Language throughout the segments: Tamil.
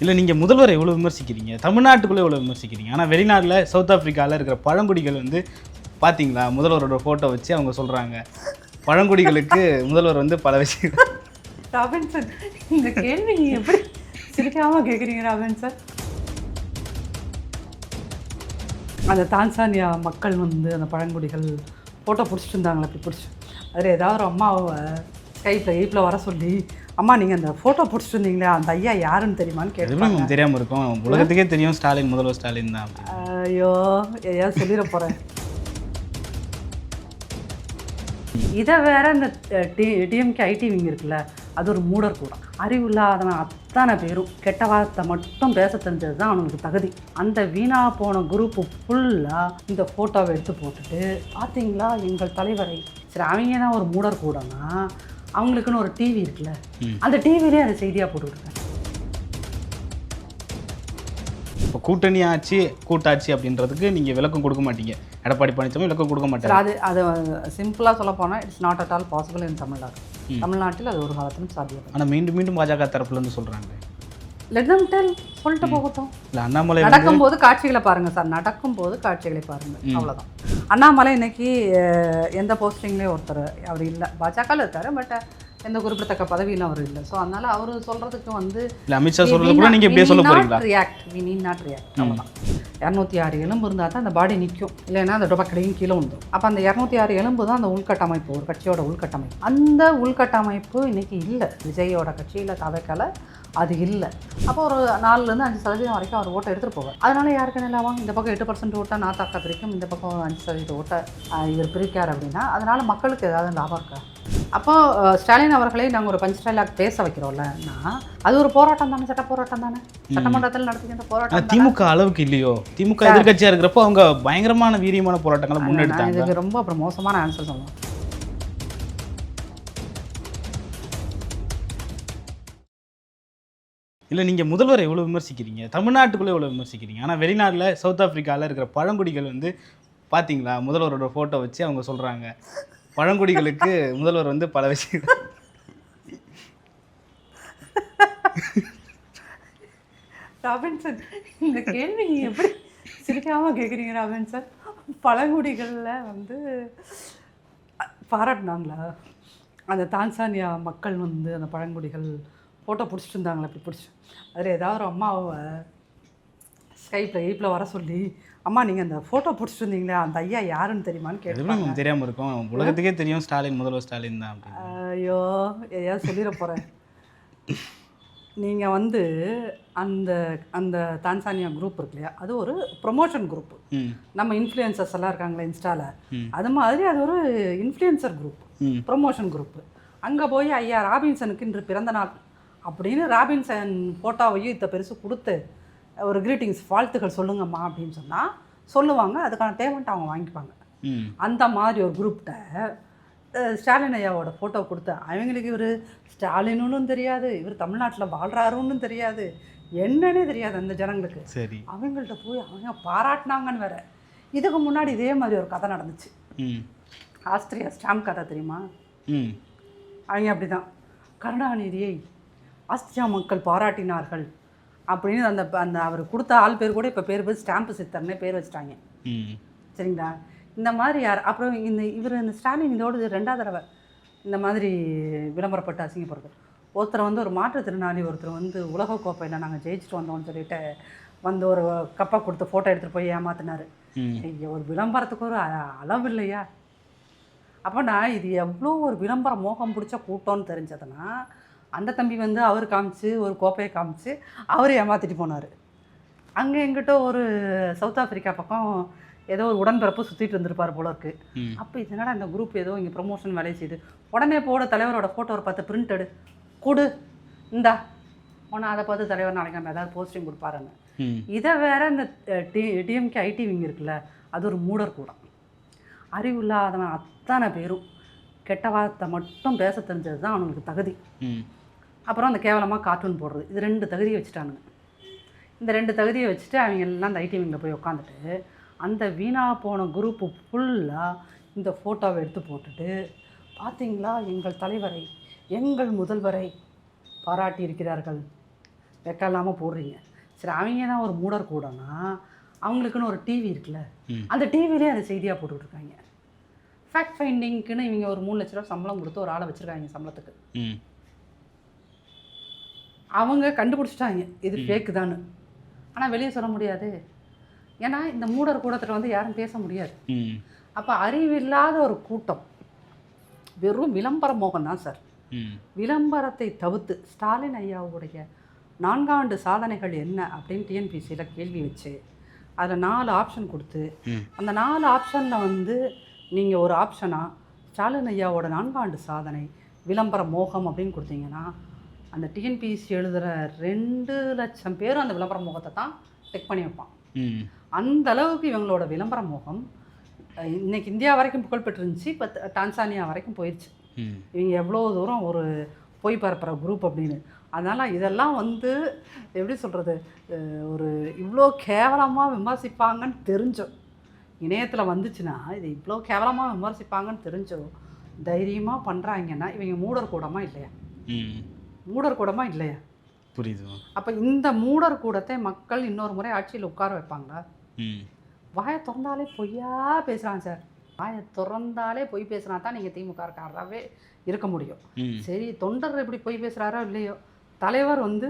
இல்லை நீங்கள் முதல்வரை எவ்வளோ விமர்சிக்கிறீங்க? தமிழ்நாட்டுக்குள்ளே எவ்வளோ விமர்சிக்கிறீங்க? ஆனால் வெளிநாட்டில் சவுத் ஆஃப்ரிக்காவில் இருக்கிற பழங்குடிகள் வந்து பார்த்தீங்களா முதல்வரோட ஃபோட்டோ வச்சு அவங்க சொல்கிறாங்க பழங்குடிகளுக்கு முதல்வர் வந்து பல விஷயம் ராபின்சன் இந்த கேள்வி நீங்கள் எப்படி சிரிக்காமல் கேட்குறீங்க ராபின்சன்? அந்த தான்சானியா மக்கள் வந்து அந்த பழங்குடிகள் ஃபோட்டோ பிடிச்சிட்டு இருந்தாங்களே அப்படி பிடிச்சி. அதில் ஏதாவது ஒரு அம்மாவை கைப்பில் எயிப்பில் வர சொல்லி அம்மா நீங்கள் அந்த ஃபோட்டோ பிடிச்சிட்டு இருந்தீங்களே அந்த ஐயா யாருன்னு தெரியுமான்னு கேட்டு தெரியாமல் இருக்கும். உலகத்துக்கே தெரியும் ஸ்டாலின் முதல்வர் ஸ்டாலின் தான். ஐயோ எதையாவது சொல்லிட போகிறேன் இதை வேற இந்த டி டிஎம்கே ஐடிவிங்க இருக்குல்ல அது ஒரு மூடர் கூட. அறிவு இல்லாதவன் அத்தனை பேரும் கெட்ட வார்த்தை மட்டும் பேச தெரிஞ்சது தான் அவனுக்கு தகுதி. அந்த வீணா போன குரூப்பு ஃபுல்லாக இந்த ஃபோட்டோவை எடுத்து போட்டுட்டு பார்த்தீங்களா எங்கள் தலைவரை? சரி அவங்க தான் ஒரு மூடர் கூடனா அவங்களுக்குன்னு ஒரு டிவி இருக்குல்ல அந்த டிவிலே அதை செய்தியாக போட்டுவிடுங்க இப்போ கூட்டணி ஆட்சி கூட்டாட்சி அப்படின்றதுக்கு நீங்கள் விளக்கம் கொடுக்க மாட்டீங்க. எடப்பாடி பழனிசாமி விளக்கம் கொடுக்க மாட்டாங்க அது அது சிம்பிளாக சொல்ல போனால் it's not at all possible in Tamil Nadu தமிழ்நாட்டில் அது ஒரு காலத்திலும் சாத்தியம் ஆனால் மீண்டும் மீண்டும் பாஜக தரப்புலேருந்து சொல்கிறாங்க லெட் தம் டெல் சொல்லிட்டு போகட்டும். இல்லை அண்ணாமலை வந்து நடக்கும்போது காட்சிகளை பாருங்க சார். நடக்கும்போது காட்சிகளை பாருங்க. அவ்வளவுதான். அண்ணாமலை இன்னைக்கு எந்த போஸ்டிங்லேயும் ஒருத்தர் அவர் இல்லை. பாஜகவில் இருக்காரு பட் எந்த குறிப்பிடத்தக்க பதவியிலும் அவர் இல்லை. ஸோ அதனால அவர் சொல்றதுக்கு வந்து அமித்ஷா சொல்கிறது கூட நீங்கள் இப்படியே சொல்ல போகிறீங்களா react we need not react அவ்வளோதான் இரநூத்தி ஆறு எலும்பு இருந்தால் தான் அந்த பாடி நிற்கும் இல்லைன்னா அந்த டொபக்கடையும் கீழே வந்துடும் அப்போ அந்த இரநூத்தி ஆறு எலும்பு தான் அந்த உள்கட்டமைப்பு ஒரு கட்சியோட உள்கட்டமைப்பு. அந்த உள்கட்டமைப்பு இன்னைக்கு இல்லை. விஜயோட கட்சியில் தவைக்கலை. அது இல்லை. அப்போ ஒரு நாலுலேருந்து அஞ்சு சதவீதம் வரைக்கும் அவர் ஓட்டை எடுத்துகிட்டு போவார். அதனால யாருக்கு நிலாமா இந்த பக்கம் எட்டு பர்சன்ட் ஓட்டை நாத்தாக்கா பிரிக்கும் இந்த பக்கம் அஞ்சு சதவீத ஓட்டை இவர் பிரிக்கார் அப்படின்னா அதனால மக்களுக்கு ஏதாவது லாபம் இருக்கா? அப்போ அஹ், ஸ்டாலின் அவர்களை நாங்கள் ஒரு பஞ்ச் டைலாக் பேச வைக்கிறோம்லன்னா அது ஒரு போராட்டம் தானே சட்ட போராட்டம் தானே? சட்டமன்றத்தில் நடத்துகின்ற போராட்டம்? திமுக அளவுக்கு இல்லையோ? திமுக எதிர்க்கட்சியாக இருக்கிறப்போ அவங்க பயங்கரமான வீரியமான போராட்டங்களை முன்னெடுத்தாங்க. இதுக்கு ரொம்ப அப்புறம் மோசமான ஆன்சர் சொல்லலாம் இல்லை நீங்கள் முதல்வரை எவ்வளோ விமர்சிக்கிறீங்க? தமிழ்நாட்டுக்குள்ளே எவ்வளோ விமர்சிக்கிறீங்க? ஆனால் வெளிநாட்டில் சவுத் ஆஃப்ரிக்காவில் இருக்கிற பழங்குடிகள் வந்து பார்த்தீங்களா முதல்வரோட ஃபோட்டோ வச்சு அவங்க சொல்கிறாங்க பழங்குடிகளுக்கு முதல்வர் வந்து பல விஷயம் ராபின்சன் இந்த கேள்வி நீங்கள் எப்படி சிரிக்காமல் கேட்குறீங்க ராபின்சன்? பழங்குடிகளில் வந்து பாராட்டினாங்களா? அந்த தான்சானியா மக்கள் வந்து அந்த பழங்குடிகள் ஃபோட்டோ பிடிச்சிட்டு இருந்தாங்களே அப்படி பிடிச்சி. அதில் ஏதாவது ஒரு அம்மாவை ஸ்கைப்பில் எயிப்பில் வர சொல்லி அம்மா நீங்கள் அந்த ஃபோட்டோ பிடிச்சிட்டு இருந்தீங்களே அந்த ஐயா யாருன்னு தெரியுமான்னு கேட்டு தெரியாமல் இருக்கும். உலகத்துக்கே தெரியும் ஸ்டாலின் முதல்வர் ஸ்டாலின் தான் ஐயோ எதையாவது சொல்லிட போகிறேன் நீங்கள் வந்து அந்த அந்த தான்சானியா குரூப் இருக்கு இல்லையா அது ஒரு ப்ரொமோஷன் குரூப் நம்ம இன்ஃப்ளூயன்சர்ஸ் எல்லாம் இருக்காங்களே இன்ஸ்டால. ம். அது மாதிரி அது ஒரு இன்ஃப்ளூயன்சர் குரூப் ப்ரொமோஷன் குரூப் அங்கே போய் ஐயா ராபின்சனுக்கு இன்று பிறந்த நாள் அப்படின்னு ராபின்சன் ஃபோட்டோவையும் இத்த பெருசு கொடுத்து ஒரு கிரீட்டிங்ஸ் வாழ்த்துக்கள் சொல்லுங்கம்மா அப்படின்னு சொன்னால் சொல்லுவாங்க. அதுக்கான பேமெண்ட் அவங்க வாங்கிப்பாங்க. அந்த மாதிரி ஒரு குரூப்கிட்ட ஸ்டாலின் ஐயாவோட ஃபோட்டோ கொடுத்த அவங்களுக்கு இவர் ஸ்டாலினுன்னு தெரியாது இவர் தமிழ்நாட்டில் வாழ்கிறாருன்னு தெரியாது. என்னன்னே தெரியாது அந்த ஜனங்களுக்கு. சரி. அவங்கள்ட்ட போய் அவங்க பாராட்டினாங்கன்னு வேற. இதுக்கு முன்னாடி இதே மாதிரி ஒரு கதை நடந்துச்சு. ம். ஆஸ்திரியா ஸ்டாம்ப் கதை தெரியுமா? ம். அவங்க அப்படிதான். கருணாநிதியை ஆஸ்திரியா மக்கள் பாராட்டினார்கள் அப்படின்னு அந்த அந்த அவர் கொடுத்த ஆள் பேர் கூட இப்போ பேர் பேர் ஸ்டாம்ப் சித்தர்னே பேர் வச்சுட்டாங்க. சரிங்களா? இந்த மாதிரி யார் அப்புறம் இந்த இவர் இந்த ஸ்டாலின் இதோடு இது ரெண்டாவது தடவை இந்த மாதிரி விளம்பரப்பட்டு அசிங்கப்படுறது ஒருத்தர் வந்து ஒரு மாற்றுத்திறனாளி ஒருத்தர் வந்து உலகக்கோப்பையில் நாங்கள் ஜெயிச்சுட்டு வந்தோம்னு சொல்லிட்டு வந்து ஒரு கப்பை கொடுத்து ஃபோட்டோ எடுத்துகிட்டு போய் ஏமாத்தினாரு. ஐயோ ஒரு விளம்பரத்துக்கு ஒரு அளவு இல்லையா? அப்போ நான் இது எவ்வளோ ஒரு விளம்பர மோகம் பிடிச்ச கூட்டம்னு தெரிஞ்சதுன்னா அந்த தம்பி வந்து அவர் காமிச்சு ஒரு கோப்பையை காமிச்சு அவர் ஏமாத்திட்டு போனார். அங்கே எங்கிட்ட ஒரு சவுத் ஆப்பிரிக்கா பக்கம் ஏதோ ஒரு உடன்பிறப்பு சுற்றிட்டு இருந்திருப்பார் போல இருக்கு. அப்போ இதனடா இந்த குரூப் ஏதோ இங்கே ப்ரொமோஷன் வேலையை செய்யுது? உடனே போட தலைவரோட ஃபோட்டோ ஒரு பத்து பிரிண்ட் எடு. கொடு. இந்தா. உன்னை அதை பார்த்து தலைவர் நாளைக்கு நம்ம ஏதாவது போஸ்டிங் கொடுப்பாருன்னு. இதை வேற இந்த டி டிஎம்கே ஐடிவிங்க இருக்குல்ல அது ஒரு மூடர் கூடம் அறிவு இல்லாதவன் அத்தனை பேரும் கெட்ட வார்த்தை மட்டும் பேச தெரிஞ்சது தான் அவனுக்கு தகுதி அப்புறம் அந்த கேவலமாக கார்ட்டூன் போடுறது. இது ரெண்டு தகுதியை வச்சுட்டானுங்க. இந்த ரெண்டு தகுதியை வச்சுட்டு அவங்க எல்லாம் அந்த ஐடிவிங்கில் போய் உட்காந்துட்டு அந்த வீணா போன குரூப்பு ஃபுல்லாக இந்த ஃபோட்டோவை எடுத்து போட்டுட்டு பார்த்தீங்களா எங்கள் தலைவரை எங்கள் முதல்வரை பாராட்டி இருக்கிறார்கள். வெக்கம் இல்லாமல் போடுறீங்க. சரி அவங்க தான் ஒரு மூடர் கூடனா அவங்களுக்குன்னு ஒரு டிவி இருக்குல்ல. அந்த டிவிலே அந்த செய்தியாக போட்டுக்கிட்டு இருக்காங்க ஃபேக்ட் ஃபைண்டிங்க்குன்னு இவங்க ஒரு மூணு லட்ச ரூபா சம்பளம் கொடுத்து ஒரு ஆளை வச்சுருக்காங்க சம்பளத்துக்கு. அவங்க கண்டுபிடிச்சிட்டாங்க. இது ஃபேக்கு தான்னு ஆனால் வெளியே சொல்ல முடியாது. ஏன்னா இந்த மூடர் கூட்டத்தில் வந்து யாரும் பேச முடியாது. அப்போ அறிவில்லாத ஒரு கூட்டம். வெறும் விளம்பர மோகம் தான் சார். விளம்பரத்தை தவிர்த்து ஸ்டாலின் ஐயாவுடைய நான்காண்டு சாதனைகள் என்ன அப்படின்னு டிஎன்பிசியில் கேள்வி வச்சு அதில் நாலு ஆப்ஷன் கொடுத்து. அந்த நாலு ஆப்ஷனில் வந்து நீங்கள் ஒரு ஆப்ஷனாக ஸ்டாலின் ஐயாவோட நான்காண்டு சாதனை விளம்பர மோகம் அப்படின்னு கொடுத்தீங்கன்னா அந்த டிஎன்பிசி எழுதுகிற ரெண்டு லட்சம் பேரும் அந்த விளம்பர மோகத்தை தான் டெக் பண்ணி வைப்பான் அந்த அளவுக்கு இவங்களோட விளம்பர மோகம் இன்னைக்கு இந்தியா வரைக்கும் புகழ்பெற்றிருந்துச்சு இப்போ டான்சானியா வரைக்கும் போயிடுச்சு இவங்க எவ்வளோ தூரம் ஒரு பொய் பரப்புகிற குரூப் அப்படின்னு. அதனால் இதெல்லாம் வந்து எப்படி சொல்கிறது ஒரு இவ்வளோ கேவலமாக விமர்சிப்பாங்கன்னு தெரிஞ்சோம் இணையத்தில் வந்துச்சுன்னா இது இவ்வளோ கேவலமாக விமர்சிப்பாங்கன்னு தெரிஞ்சோ தைரியமாக பண்ணுறாங்கன்னா இவங்க மூடர் கூடமா இல்லையா? மூடர் கூடமா இல்லையா? புரியுது அப்போ இந்த மூடர் கூடத்தை மக்கள் இன்னொரு முறை ஆட்சியில் உட்கார வைப்பாங்களா? வாயை திறந்தாலே பொய்யா பேசுகிறான் சார். வாயை திறந்தாலே பொய் பேசுனா தான் நீங்கள் திமுகக்காரராகவே இருக்க முடியும். சரி தொண்டர் எப்படி பொய் பேசுகிறாரோ இல்லையோ? தலைவர் வந்து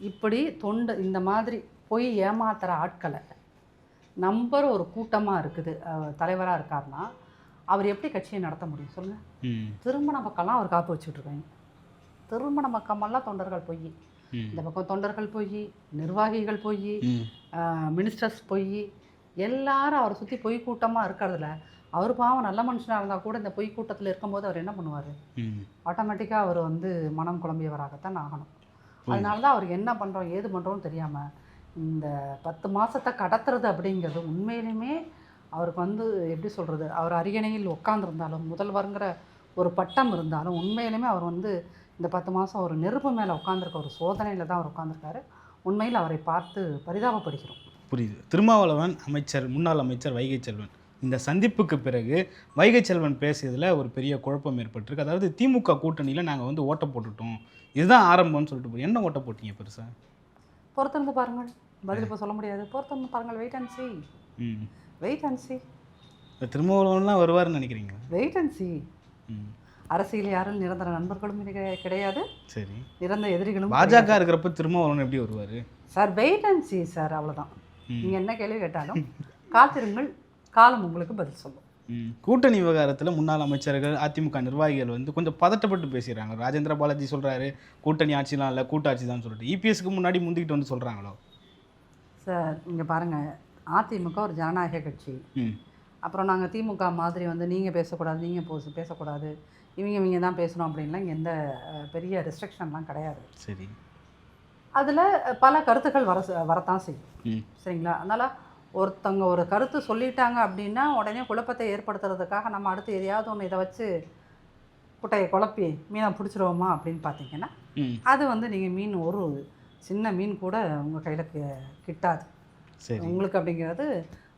இப்படி தொண்டு இந்த மாதிரி பொய் ஏமாத்துற ஆட்களை நம்பர் ஒரு கூட்டமாக இருக்குது தலைவராக இருக்காருன்னா அவர் எப்படி கட்சியை நடத்த முடியும் சொல்லுங்கள் ம். திருமண பக்கம்லாம் அவர் காப்பு வச்சுட்டு இருக்காங்க. திருமண பக்கமெல்லாம் தொண்டர்கள் பொய். இந்த பக்கம் தொண்டர்கள் பொய் நிர்வாகிகள் பொய் மினிஸ்டர்ஸ் பொய் எல்லாரும் அவரை சுற்றி பொய் கூட்டமாக இருக்கிறதுல அவர் பாவம் நல்ல மனுஷனாக இருந்தால் கூட இந்த பொய் கூட்டத்தில் இருக்கும்போது அவர் என்ன பண்ணுவார்? ஆட்டோமேட்டிக்காக அவர் வந்து மனம் குழம்பியவராகத்தான் ஆகணும். அதனால தான் அவருக்கு என்ன பண்ணுறோம் ஏது பண்ணுறோம்னு தெரியாமல் இந்த பத்து மாதத்தை கடத்துறது அப்படிங்கிறது உண்மையிலுமே அவருக்கு வந்து எப்படி சொல்கிறது அவர் அரியணையில் உட்காந்துருந்தாலும் முதல்வருங்கிற ஒரு பட்டம் இருந்தாலும் உண்மையிலுமே அவர் வந்து இந்த பத்து மாதம் ஒரு நெருப்பு மேலே உட்காந்துருக்க ஒரு சோதனையில் தான் அவர் உட்காந்துருக்காரு உண்மையில் அவரை பார்த்து பரிதாபப்படுகிறோம். புரியுது. திருமாவளவன் அமைச்சர் முன்னாள் அமைச்சர் வைகை செல்வன். இந்த சந்திப்புக்கு பிறகு வைகை செல்வன் பேசியதில் ஒரு பெரிய குழப்பம் ஏற்பட்டிருக்கு. அதாவது திமுக கூட்டணியில் நாங்கள் வந்து ஓட்ட போட்டுட்டோம். இதுதான் ஆரம்பம்னு சொல்லிட்டு போய் என்ன ஓட்ட போட்டீங்க பெருசா? பொறுத்திருந்து பாருங்கள். பதில் இப்போ சொல்ல முடியாது. பொறுத்திருந்து பாருங்கள். Wait and see hmm. Wait and see திருமாவளவன்லாம் வருவாருன்னு நினைக்கிறீங்க வெயிட் அண்ட் சி ம். அரசியல் யாரும் நிரந்தர நண்பர்களும் கிடை- கிடையாது. சரி. நிரந்தர எதிரிகளும் பாஜக இருக்கிறப்ப திருமாவளவன் எப்படி வருவார்? Sir wait and see sir அவ்வளோதான். நீங்கள் என்ன கேள்வி கேட்டாலும் காத்திருங்கள் காலம் உங்களுக்கு பதில் சொல்லும். கூட்டணி விவகாரத்தில் முன்னாள் அமைச்சர்கள் அதிமுக நிர்வாகிகள் வந்து கொஞ்சம் பதட்டப்பட்டு பேசுகிறாங்க ராஜேந்திர பாலாஜி சொல்கிறாரு கூட்டணி ஆட்சிலாம் இல்லை கூட்டாட்சி தான் சொல்லிட்டு. இபிஎஸ்க்கு முன்னாடி முந்திக்கிட்டு வந்து சொல்கிறாங்களோ சார் இங்கே பாருங்கள் அதிமுக ஒரு ஜனநாயக கட்சி. அப்புறம் நாங்கள் திமுக மாதிரி வந்து நீங்கள் பேசக்கூடாது நீங்கள் போ பேசக்கூடாது. இவங்க இவங்க தான் பேசணும் அப்படின்லாம் இங்கே எந்த பெரிய ரெஸ்ட்ரிக்ஷன்லாம் கிடையாது. சரி. அதில் பல கருத்துக்கள் வர வரத்தான் செய்யும். ம். சரிங்களா? அதனால் ஒருத்தவங்க ஒரு கருத்து சொல்லிட்டாங்க அப்படின்னா உடனே குழப்பத்தை ஏற்படுத்துறதுக்காக நம்ம அடுத்து எதையாவது ஒன்று இதை வச்சு குட்டையை குழப்பி மீனை பிடிச்சிருவோமா அப்படின்னு பார்த்தீங்கன்னா அது வந்து நீங்கள் மீன் ஒரு சின்ன மீன் கூட உங்கள் கையில் கிட்டாது. சரி. உங்களுக்கு அப்படிங்கிறது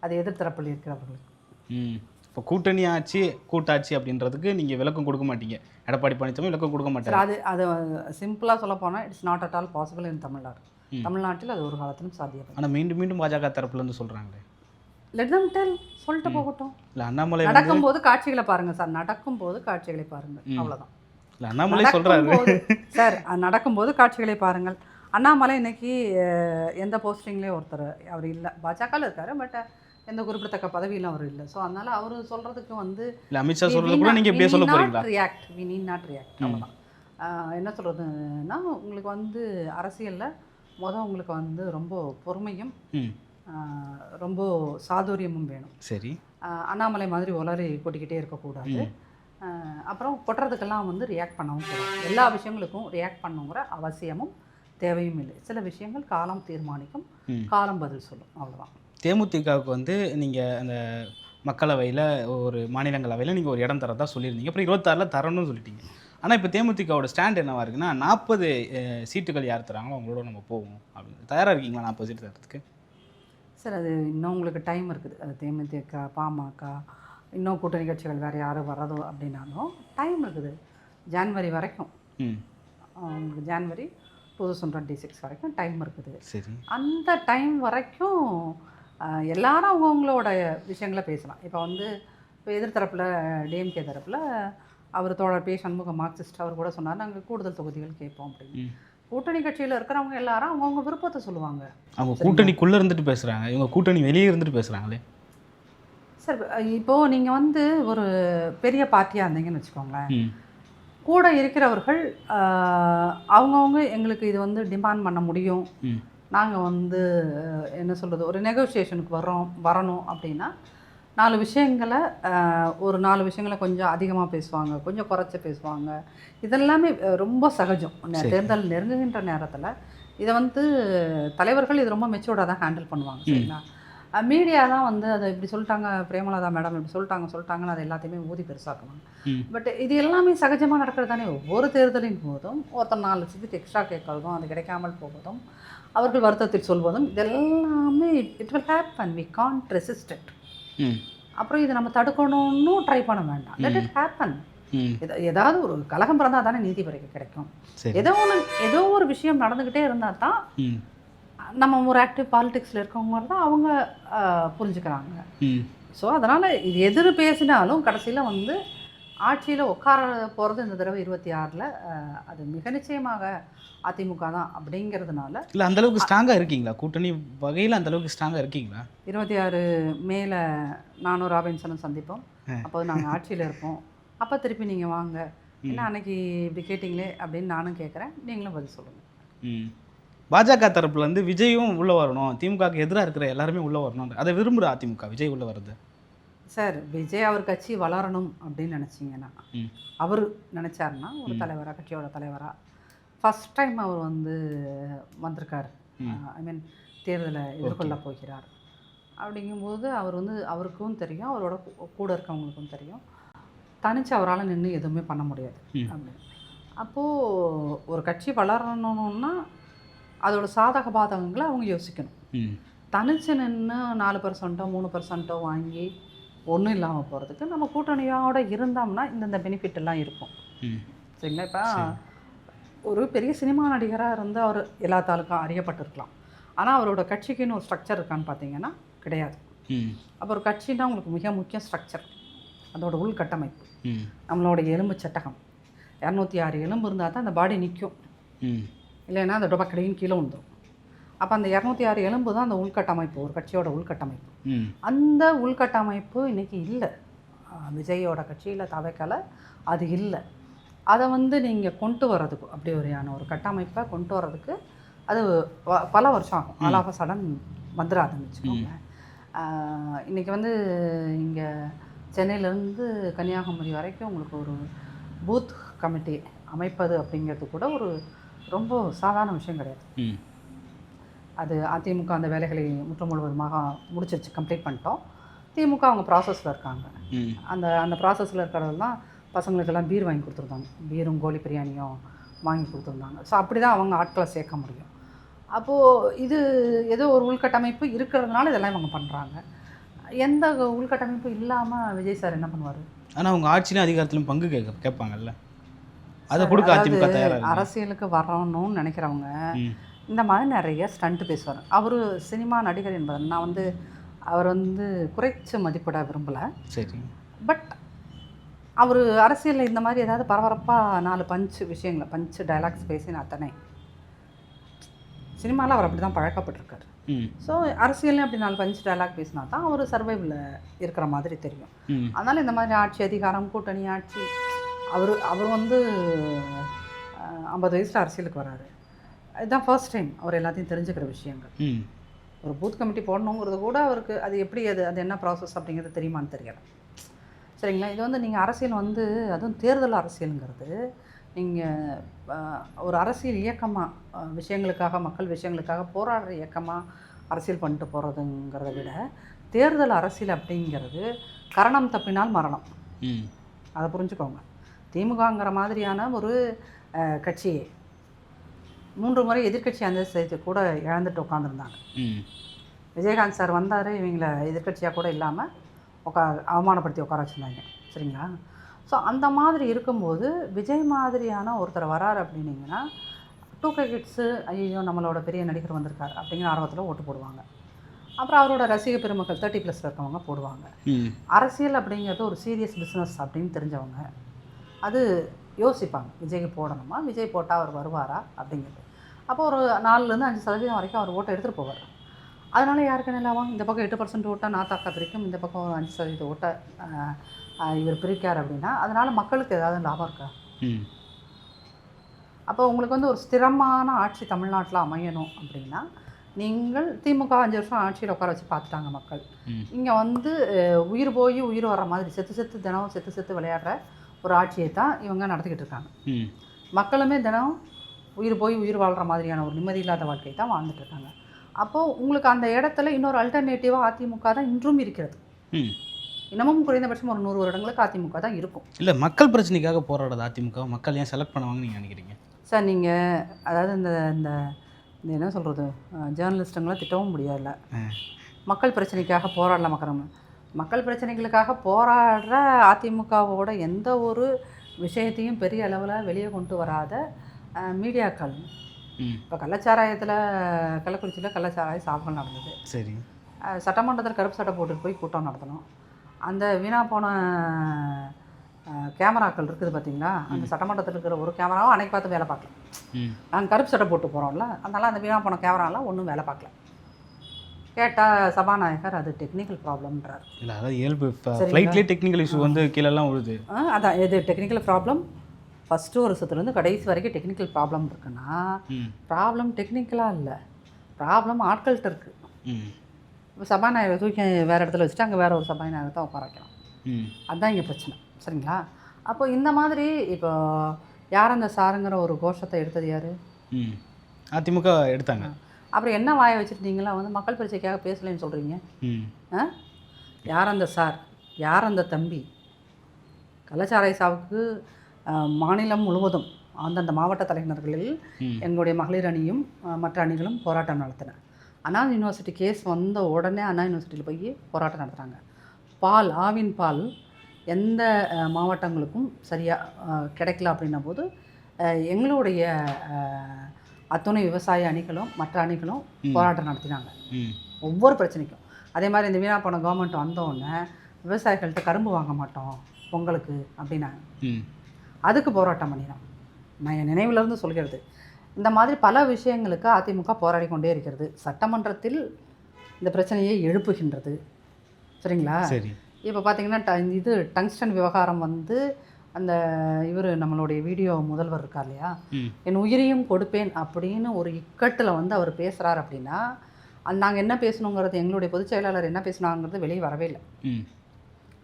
அது எதிர்த்தரப்பில் இருக்கிறவர்களுக்கு. ம். இப்போ கூட்டணி ஆட்சி கூட்டாட்சி அப்படின்றதுக்கு நீங்கள் விளக்கம் கொடுக்க மாட்டீங்க. எடப்பாடி பழனிசாமி விளக்கம் கொடுக்க மாட்டாங்க அது அது சிம்பிளாக சொல்ல போனால் it's not at all possible in Tamil Nadu. தமிழ்நாட்டில் அது ஒரு காலத்திலும் சாத்தியம் ஆனால் மீண்டும் மீண்டும் பாஜக தரப்புலேருந்து சொல்கிறாங்களே லெட் தம் டெல் சொல்லிட்டு போகட்டும். இல்லை அண்ணாமலை நடக்கும்போது காட்சிகளை பாருங்க சார் நடக்கும்போது காட்சிகளை பாருங்க ம். அவ்வளவுதான். இல்லை அண்ணாமலை சொல்கிறாரு சார் அது நடக்கும்போது காட்சிகளை பாருங்கள். அண்ணாமலை இன்னைக்கு எந்த போஸ்டிங்லேயும் ஒருத்தர் அவர் இல்லை. பாஜகவில் இருக்காரு பட் எந்த குறிப்பிடத்தக்க பதவியிலும் அவர் இல்லை. ஸோ அதனால அவர் சொல்றதுக்கு வந்து இல்லை அமித்ஷா சொல்கிறது கூட நீங்கள் இப்படியே சொல்ல போகிறீங்களா react we need not react அவ்வளோதான் என்ன சொல்கிறதுன்னா உங்களுக்கு வந்து அரசியலில் மொதல் உங்களுக்கு வந்து ரொம்ப பொறுமையும் ரொம்ப சாதுரியமும் வேணும். சரி. அண்ணாமலை மாதிரி உளறி கொட்டிக்கிட்டே இருக்கக்கூடாது. அப்புறம் கொட்டுறதுக்கெல்லாம் வந்து ரியாக்ட் பண்ணவும் கூடாது. எல்லா விஷயங்களுக்கும் ரியாக்ட் பண்ணுங்கிற அவசியமும் தேவையும் இல்லை. சில விஷயங்கள் காலம் தீர்மானிக்கும் காலம் பதில் சொல்லும். அவ்வளோதான் தேமுதிகவுக்கு வந்து நீங்கள் அந்த மக்களவையில் ஒரு மாநிலங்களவையில் நீங்கள் ஒரு இடம் தரதா சொல்லியிருந்தீங்க. அப்புறம் இருபத்தாறில் தரணும்னு சொல்லிட்டீங்க. ஆனால் இப்போ தேமுதிகவோட ஸ்டாண்ட் என்னவா இருக்குன்னா நாற்பது சீட்டுகள் யார் தராங்களோ அவங்களோட நம்ம போவோம் அப்படின்னு. தயாராக இருக்கீங்களா நாற்பது சீட்டு தரத்துக்கு? சார் அது இன்னும் உங்களுக்கு டைம் இருக்குது. அது தேமுதிக பாமக இன்னும் கூட்டணி கட்சிகள் வேறு யாரும் வர்றதோ அப்படின்னாலும் டைம் இருக்குது. ஜான்வரி வரைக்கும். உங்களுக்கு January two thousand twenty six வரைக்கும் டைம் இருக்குது. சரி. அந்த டைம் வரைக்கும் எல்லாரும் அவங்கவுங்களோட விஷயங்களை பேசலாம். இப்போ வந்து இப்போ எதிர்த்தரப்பில் டிஎம்கே தரப்பில் அவர் தோழர் பே. சண்முக மார்க்சிஸ்ட் அவர் கூட சொன்னார் நாங்கள் கூடுதல் தொகுதிகள் கேட்போம் அப்படின்னு. கூட்டணி கட்சியில் இருக்கிறவங்க எல்லாரும் அவங்கவுங்க விருப்பத்தை சொல்லுவாங்க. அவங்க கூட்டணிக்குள்ளே இருந்துட்டு பேசுகிறாங்க இவங்க கூட்டணி வெளியே இருந்துட்டு பேசுகிறாங்களே சார் இப்போது நீங்கள் வந்து ஒரு பெரிய பார்ட்டியாக இருந்தீங்கன்னு வச்சுக்கோங்களேன். கூட இருக்கிறவர்கள் அவங்கவங்க எங்களுக்கு இது வந்து டிமாண்ட் பண்ண முடியும். நாங்கள் வந்து என்ன சொல்கிறது ஒரு நெகோசியேஷனுக்கு வரோம் வரணும் அப்படின்னா நாலு விஷயங்களை ஒரு நாலு விஷயங்களை கொஞ்சம் அதிகமாக பேசுவாங்க கொஞ்சம் குறைச்சி பேசுவாங்க. இதெல்லாமே ரொம்ப சகஜம். தேர்தல் நெருங்குகின்ற நேரத்தில் இதை வந்து தலைவர்கள் இது ரொம்ப மெச்சூர்டாக தான் ஹேண்டில் பண்ணுவாங்க சரிங்களா? மீடியா தான் வந்து அதை இப்படி சொல்லிட்டாங்க பிரேமலதா மேடம் இப்படி சொல்லிட்டாங்க சொல்லிட்டாங்கன்னு அதை எல்லாத்தையுமே ஊதி பெருசாக்குவாங்க. பட் இது எல்லாமே சகஜமாக நடக்கிறது தானே ஒவ்வொரு தேர்தலின் போதும் ஒருத்தர் நாலு சீட்டு எக்ஸ்ட்ரா கேட்கறதும் அது கிடைக்காமல் போவதும் அவர்கள் வருத்தத்தில் சொல்வதும் இதெல்லாமே it will happen we can't resist it அப்புறம் இதை நம்ம தடுக்கணும்னு ட்ரை பண்ண வேண்டாம். லெட் இட் ஹேப்பன் ஏதாவது ஒரு கலகம் பிறந்தால் தானே நீதி வரைக்கும் கிடைக்கும். ஏதோ ஒன்று ஏதோ ஒரு விஷயம் நடந்துக்கிட்டே இருந்தால் தான் நம்ம ஒரு ஆக்டிவ் பாலிடிக்ஸில் இருக்கவங்க தான் அவங்க புரிஞ்சுக்கிறாங்க. ஸோ அதனால் இது எதிர் பேசினாலும் கடைசியில் வந்து ஆட்சியில் உட்கார போகிறது இந்த தடவை இருபத்தி ஆறில் அது மிக நிச்சயமாக அதிமுக தான் அப்படிங்கிறதுனால இல்லை அந்த அளவுக்கு ஸ்ட்ராங்காக இருக்கீங்களா? கூட்டணி வகையில் அந்த அளவுக்கு ஸ்ட்ராங்காக இருக்கீங்களா? இருபத்தி ஆறு மேல நானும் ராபின்சனும் சந்திப்போம். ஆ. அப்போ நாங்கள் ஆட்சியில் இருப்போம். அப்போ திருப்பி நீங்கள் வாங்க. என்ன அன்னைக்கு இப்படி கேட்டிங்களே அப்படின்னு நானும் கேட்குறேன் நீங்களும் பதில் சொல்லுங்கள் பாஜக தரப்புல இருந்து விஜயும் உள்ளே வரணும். திமுகவுக்கு எதிராக இருக்கிற எல்லாருமே உள்ளே வரணும் அதை விரும்புகிற அதிமுக விஜய் உள்ளே வருது சார் விஜய் அவர் கட்சி வளரணும் அப்படின்னு நினச்சிங்கன்னா அவர் நினச்சாருன்னா ஒரு தலைவராக கட்சியோட தலைவராக ஃபஸ்ட் டைம் அவர் வந்து வந்திருக்கார். ஐ மீன் தேர்தலை எதிர்கொள்ள போகிறார். அப்படிங்கும்போது அவர் வந்து அவருக்கும் தெரியும் அவரோட கூட இருக்கவங்களுக்கும் தெரியும். தனிச்சு அவரால் நின்று எதுவுமே பண்ண முடியாது. அப்படின்னு அப்போது ஒரு கட்சி வளரணும்னா அதோட சாதக பாதகங்களை அவங்க யோசிக்கணும். தனிச்சு நின்று நாலு பர்சன்ட்டோ மூணு பர்சன்ட்டோ வாங்கி ஒன்றும் இல்லாமல் போகிறதுக்கு நம்ம கூட்டணியோட இருந்தோம்னா இந்தந்த பெனிஃபிட் எல்லாம் இருக்கும். சரிங்களா? இப்போ ஒரு பெரிய சினிமா நடிகராக இருந்து அவர் எல்லா தாலுக்கும் அறியப்பட்டிருக்கலாம். ஆனால் அவரோட கட்சிக்குன்னு ஒரு ஸ்ட்ரக்சர் இருக்கான்னு பார்த்தீங்கன்னா கிடையாது. அப்போ ஒரு கட்சின்னா உங்களுக்கு மிக முக்கிய ஸ்ட்ரக்சர் அதோட உள்கட்டமைப்பு. நம்மளோட எலும்பு சட்டகம். இரநூத்தி ஆறு எலும்பு இருந்தால் தான் அந்த பாடி நிற்கும் இல்லைன்னா அந்த டொபக்கடையும் கீழே வந்துடும் அப்போ அந்த இரநூத்தி ஆறு எலும்பு தான் அந்த உள்கட்டமைப்பு ஒரு கட்சியோட உள்கட்டமைப்பு. அந்த உள்கட்டமைப்பு இன்னைக்கு இல்லை. விஜயோட கட்சியில் தவைக்கலை. அது இல்லை. அதை வந்து நீங்கள் கொண்டு வர்றதுக்கு அப்படி ஒருயான ஒரு கட்டமைப்பை கொண்டு வர்றதுக்கு அது பல வருஷம் ஆகும். ஆல் ஆஃப் சடன் வந்துடாதுன்னு வச்சுக்கோங்க. ஆஹ் இன்னைக்கு வந்து இங்கே சென்னையிலேருந்து கன்னியாகுமரி வரைக்கும் உங்களுக்கு ஒரு பூத் கமிட்டி அமைப்பது அப்படிங்கிறது கூட ஒரு ரொம்ப சாதாரண விஷயம் கிடையாது. அது அதிமுக அந்த வேலைகளை முற்று முழுவதுமாக முடிச்சிருச்சு கம்ப்ளீட் பண்ணிட்டோம். திமுக அவங்க ப்ராசஸில் இருக்காங்க. அந்த அந்த ப்ராசஸில் இருக்கிறது தான் பசங்களுக்கெல்லாம் பீர் வாங்கி கொடுத்துருந்தாங்க. பீரும் கோழி பிரியாணியும் வாங்கி கொடுத்துருந்தாங்க. ஸோ அப்படி தான் அவங்க ஆட்களை சேர்க்க முடியும். அப்போது இது ஏதோ ஒரு உள்கட்டமைப்பு இருக்கிறதுனால இதெல்லாம் இவங்க பண்ணுறாங்க எந்த உள்கட்டமைப்பும் இல்லாமல் விஜய் சார் என்ன பண்ணுவார்? ஆனால் அவங்க ஆட்சியிலும் அதிகாரத்திலும் பங்கு கேட்க கேட்பாங்கல்ல. அதை கொடுக்க அதிமுக அரசியலுக்கு வரணும்னு நினைக்கிறவங்க இந்த மாதிரி நிறைய ஸ்டண்ட் பேசுவார். அவர் சினிமா நடிகர் என்பதை நான் வந்து அவர் வந்து குறைச்சு மதிப்பிட விரும்பலை. சரி. பட் அவர் அரசியலில் இந்த மாதிரி ஏதாவது பரபரப்பாக நாலு பஞ்ச் விஷயங்களை பஞ்ச் டைலாக்ஸ் பேசின அத்தனை. சினிமாவில் அவர் அப்படி தான் பழக்கப்பட்டிருக்காரு ஸோ அரசியல்லையும் அப்படி நாலு பஞ்ச் டைலாக் பேசினா தான் அவர் சர்வைவில் இருக்கிற மாதிரி தெரியும். அதனால் இந்த மாதிரி ஆட்சி அதிகாரம் கூட்டணி ஆட்சி அவர் அவர் வந்து ஐம்பது வயசில் அரசியலுக்கு வராரு. இதுதான் ஃபர்ஸ்ட் டைம் அவர் எல்லாத்தையும் தெரிஞ்சுக்கிற விஷயங்கள். ஒரு பூத் கமிட்டி போடணுங்கிறது கூட அவருக்கு அது எப்படி அது அது என்ன ப்ராசஸ் அப்படிங்கிறது தெரியுமான்னு தெரியல. சரிங்களா? இது வந்து நீங்கள் அரசியல் வந்து அதுவும் தேர்தல் அரசியலுங்கிறது நீங்கள் ஒரு அரசியல் இயக்கமாக விஷயங்களுக்காக மக்கள் விஷயங்களுக்காக போராடுற இயக்கமாக அரசியல் பண்ணிட்டு போகிறதுங்கிறத விட தேர்தல் அரசியல் அப்படிங்கிறது கரணம் தப்பினால் மரணம். ம். அதை புரிஞ்சுக்கோங்க. திமுகங்கிற மாதிரியான ஒரு அஹ், கட்சியை மூன்று முறை எதிர்க்கட்சி அந்தஸ்து கூட இழந்துட்டு உட்காந்துருந்தாங்க விஜயகாந்த் சார் வந்தார் இவங்கள எதிர்க்கட்சியாக கூட இல்லாமல் உட்கா அவமானப்படுத்தி உட்கார வச்சுருந்தாங்க. சரிங்களா? ஸோ அந்த மாதிரி இருக்கும்போது விஜய் மாதிரியான ஒருத்தர் வராரு அப்படின்னீங்கன்னா டூ கே கிட்ஸு ஐயோ நம்மளோட பெரிய நடிகர் வந்திருக்கார் அப்படிங்கிற ஆர்வத்தில் ஓட்டு போடுவாங்க. அப்புறம் அவரோட ரசிக பெருமக்கள் தேர்ட்டி ப்ளஸில் இருக்கவங்க போடுவாங்க. அரசியல் அப்படிங்கிறது ஒரு சீரியஸ் பிஸ்னஸ் அப்படின்னு தெரிஞ்சவங்க அது யோசிப்பாங்க. விஜய்க்கு போடணுமா? விஜய் போட்டால் அவர் வருவாரா? அப்படிங்கிறது. அப்போ ஒரு நாலுலேருந்து அஞ்சு சதவீதம் வரைக்கும் அவர் ஓட்டை எடுத்துகிட்டு போவார். அதனால யாருக்கு என்ன லாபம் இந்த பக்கம் எட்டு பர்சன்ட் ஓட்டை நாத்தாக்கா பிரிக்கும் இந்த பக்கம் ஒரு அஞ்சு சதவீத ஓட்டை இவர் பிரிக்கார் அப்படின்னா அதனால் மக்களுக்கு ஏதாவது லாபம் இருக்கா? ம். அப்போ உங்களுக்கு வந்து ஒரு ஸ்திரமான ஆட்சி தமிழ்நாட்டில் அமையணும் அப்படின்னா நீங்கள் திமுக அஞ்சு வருஷம் ஆட்சியில் உட்கார வச்சு பார்த்துட்டாங்க மக்கள். இங்கே வந்து உயிர் போய் உயிர் வர்ற மாதிரி செத்து செத்து தினம் செத்து செத்து விளையாடுற ஒரு ஆட்சியை தான் இவங்க நடத்திக்கிட்டு இருக்காங்க. மக்களுமே தினம் உயிர் போய் உயிர் வாழ்கிற மாதிரியான ஒரு நிம்மதி இல்லாத வாழ்க்கையை தான் வாழ்ந்துட்டு இருக்காங்க அப்போது உங்களுக்கு அந்த இடத்துல இன்னொரு அல்டர்னேட்டிவாக அதிமுக தான் இன்றும் இருக்கிறது. இன்னமும் குறைந்தபட்சம் ஒரு நூறு வருடங்களுக்கு அதிமுக தான் இருக்கும். இல்லை மக்கள் பிரச்சனைக்காக போராடுறது அதிமுக. மக்கள் ஏன் செலக்ட் பண்ணுவாங்கன்னு நீங்கள் நினைக்கிறீங்க? சார் நீங்கள் அதாவது இந்த இந்த என்ன சொல்கிறது ஜேர்னலிஸ்ட்டுங்களை திட்டவும் முடியல. மக்கள் பிரச்சனைக்காக போராடல மக்கள் மக்கள் பிரச்சனைகளுக்காக போராடுற அதிமுகவோட எந்த ஒரு விஷயத்தையும் பெரிய அளவில் வெளியே கொண்டு வராத மீடியாக்கள் இப்போ கள்ளச்சாராயத்தில் கள்ளக்குறிச்சியில் கள்ளச்சாராய சாவுகள் நடந்தது. சரி. சட்டமன்றத்தில் கருப்பு சட்டை போட்டுட்டு போய் கூட்டம் நடத்தணும். அந்த வீணா போன கேமராக்கள் இருக்குது பார்த்தீங்களா அந்த சட்டமன்றத்தில் இருக்கிற ஒரு கேமராவும் அன்னைக்கு பார்த்து வேலை பார்க்கல. நாங்கள் கருப்பு சட்டை போட்டு போகிறோம்ல அதனால அந்த வீணா போன கேமராலாம் ஒன்றும் வேலை பார்க்கல. கேட்டால் சபாநாயகர் அது டெக்னிக்கல் ப்ராப்ளம்ன்றார் இல்லை அதாவது இயல்பு? ஃப்ளைட்லேயே டெக்னிக்கல் இஷ்யூ வந்து கீழெல்லாம் விழுது ஆ, அதான் இது டெக்னிக்கல் ப்ராப்ளம் ஃபஸ்ட்டு வருஷத்துலேருந்து கடைசி வரைக்கும் டெக்னிக்கல் ப்ராப்ளம் இருக்குன்னா ப்ராப்ளம் டெக்னிக்கலாக இல்லை. ப்ராப்ளம் ஆட்கள்கிட்ட இருக்குது இப்போ சபாநாயகர் தூக்கி வேறு இடத்துல வச்சுட்டு அங்கே வேறு ஒரு சபாநாயகர் தான் உட்கார வைக்கலாம் அதுதான் இங்கே பிரச்சனை. சரிங்களா? அப்போ இந்த மாதிரி இப்போ யார் அந்த சாருங்கிற ஒரு கோஷத்தை எடுத்தது யார்? அதிமுக எடுத்தாங்க. அப்புறம் என்ன வாயை வச்சுட்டு நீங்களாம் வந்து மக்கள் பிரச்சனைக்காக பேசலைன்னு சொல்கிறீங்க யார் அந்த சார்? யார் அந்த தம்பி? கள்ளச்சாராய சாவுக்கு மாநிலம் முழுவதும் அந்தந்த மாவட்ட தலைநர்களில் எங்களுடைய மகளிர் அணியும் மற்ற அணிகளும் போராட்டம் நடத்தின. அண்ணா யூனிவர்சிட்டி கேஸ் வந்த உடனே அண்ணா யூனிவர்சிட்டியில் போய் போராட்டம் நடத்துகிறாங்க பால் ஆவின் பால் எந்த மாவட்டங்களுக்கும் சரியாக கிடைக்கல அப்படின்னும் போது எங்களுடைய அத்துணை விவசாய அணிகளும் மற்ற அணிகளும். போராட்டம் நடத்தினாங்க. ஒவ்வொரு பிரச்சனைக்கும். அதே மாதிரி இந்த வீணா போன கவர்மெண்ட் வந்தோடனே விவசாயிகள்கிட்ட கரும்பு வாங்க மாட்டோம் பொங்கலுக்கு அப்படின்னாங்க. அதுக்கு போராட்டம் பண்ணினோம் நான் என் நினைவிலிருந்து சொல்கிறது. இந்த மாதிரி பல விஷயங்களுக்கு அதிமுக போராடி கொண்டே இருக்கிறது. சட்டமன்றத்தில் இந்த பிரச்சனையை எழுப்புகின்றது. சரிங்களா? சரி. இப்போ பார்த்தீங்கன்னா இது டங்ஸ்டன் விவகாரம் வந்து அந்த இவர் நம்மளுடைய வீடியோ முதல்வர் இருக்கார் இல்லையா? என் உயிரையும் கொடுப்பேன் அப்படின்னு ஒரு இக்கட்டில் வந்து அவர் பேசுகிறார் அப்படின்னா நாங்கள் என்ன பேசணுங்கிறது எங்களுடைய பொதுச் செயலாளர் என்ன பேசினாங்கிறது வெளியே வரவே இல்லை.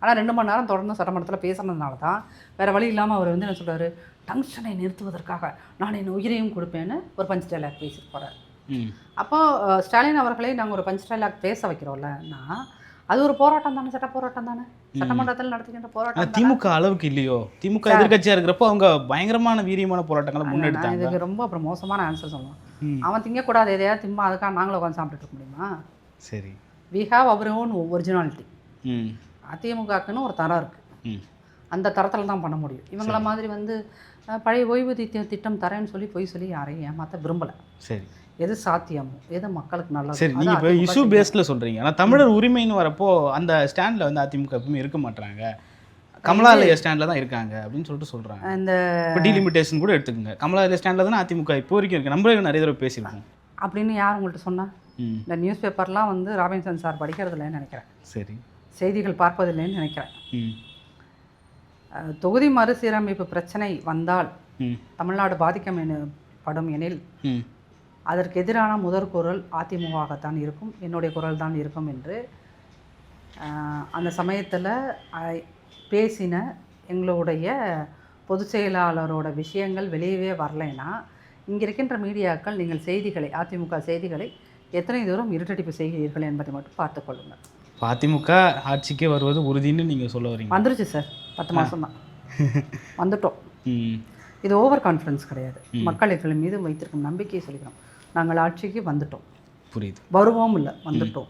ஆனால் ரெண்டு மணி நேரம் தொடர்ந்து சட்டமன்றத்தில் பேசுனதுனால தான் வேறு வழி இல்லாமல் அவர் வந்து என்ன சொல்றாரு டங்ஷனை நிறுத்துவதற்காக நான் என் உயிரையும் கொடுப்பேன்னு ஒரு பஞ்ச் டைலாக் பேசிட்டு போகிறார் ம். அப்போ அஹ், ஸ்டாலின் அவர்களை நாங்கள் ஒரு பஞ்ச் டைலாக் பேச வைக்கிறோம்லன்னா அது ஒரு போராட்டம் தானே சட்ட போராட்டம் தானே? சட்டமன்றத்தில் நடத்துகின்ற போராட்டம்? திமுக அளவுக்கு இல்லையோ? திமுக எதிர்க்கட்சியா இருக்கிறப்போ அவங்க பயங்கரமான வீரியமான போராட்டங்களை முன்னெடுத்தாங்க. இதுக்கு ரொம்ப அப்புறம் மோசமான ஆன்சர் சொல்லுவான். அவன் திங்கக்கூடாது எதையாவது திம்மா அதுக்காக நாங்களும் உட்காந்து சாப்பிட்டுட்டு இருக்க முடியுமா? சரி. We have our own originality அதிமுகக்குன்னு ஒரு தரம் இருக்குது ம். அந்த தரத்தில் தான் பண்ண முடியும். இவங்கள மாதிரி வந்து பழைய ஓய்வூதிய திட்டம் தரேன்னு சொல்லி போய் சொல்லி யாரையும் ஏமாற்ற விரும்பலை. சரி. எது சாத்தியமோ எது மக்களுக்கு நல்லது. சரி அது நீங்க இப்போ இஷ்யூ. பேஸ்ல சொல்றீங்க. ஆனா தமிழர் உரிமைன்னு வரப்போ அந்த ஸ்டாண்ட்ல வந்து அதிமுக எப்பவுமே இருக்க மாட்டாங்க கமலாலய ஸ்டாண்ட்ல தான் இருக்காங்க அப்படின்னு சொல்லிட்டு சொல்றாங்க. இந்த டீலிமிட்டேஷன் கூட எடுத்துக்கோங்க. கமலாலய ஸ்டாண்ட்ல தானே அதிமுக இப்போ வரைக்கும் இருக்கு. நம்மளே நிறைய தடவை பேசியிருக்கோம். அப்படின்னு யார் உங்கள்கிட்ட சொன்னா? ம். இந்த நியூஸ் பேப்பர்லாம் வந்து ராபின்சன் சார் படிக்கிறதில்லைன்னு நினைக்கிறேன். சரி. செய்திகள் பார்ப்பதில்லைன்னு நினைக்கிறேன். தொகுதி மறுசீரமைப்பு பிரச்சனை வந்தால் தமிழ்நாடு பாதிக்கம் படும் எனில் அதற்கு எதிரான முதற் குரல் அதிமுகவாகத்தான் இருக்கும் என்னுடைய குரல் தான் இருக்கும் என்று அந்த சமயத்தில் பேசின எங்களுடைய பொதுச் செயலாளரோட விஷயங்கள் வெளியவே வரலைன்னா இங்கே இருக்கின்ற மீடியாக்கள் நீங்கள் செய்திகளை அதிமுக செய்திகளை எத்தனை தூரம் இருட்டடிப்பு செய்கிறீர்கள் என்பதை மட்டும் பார்த்துக் கொள்ளுங்கள். இப்போ அதிமுக ஆட்சிக்கே வருவது உறுதின்னு நீங்க சொல்ல வரீங்க. வந்துருச்சு சார். பத்து மாதம் தான் வந்துட்டோம். இது ஓவர் கான்ஃபிடன்ஸ் கிடையாது. மக்கள் எங்கள் மீது வைத்திருக்கும் நம்பிக்கையை சொல்லிக்கிறோம். நாங்கள் ஆட்சிக்கு வந்துட்டோம். புரியுது. வருவோம் இல்லை வந்துட்டோம்.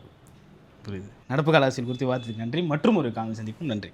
புரியுது. நடப்பு கால அரசியல் குறித்து வார்த்தைக்கு நன்றி. மற்றும் ஒரு காணொலி சந்திப்பும். நன்றி.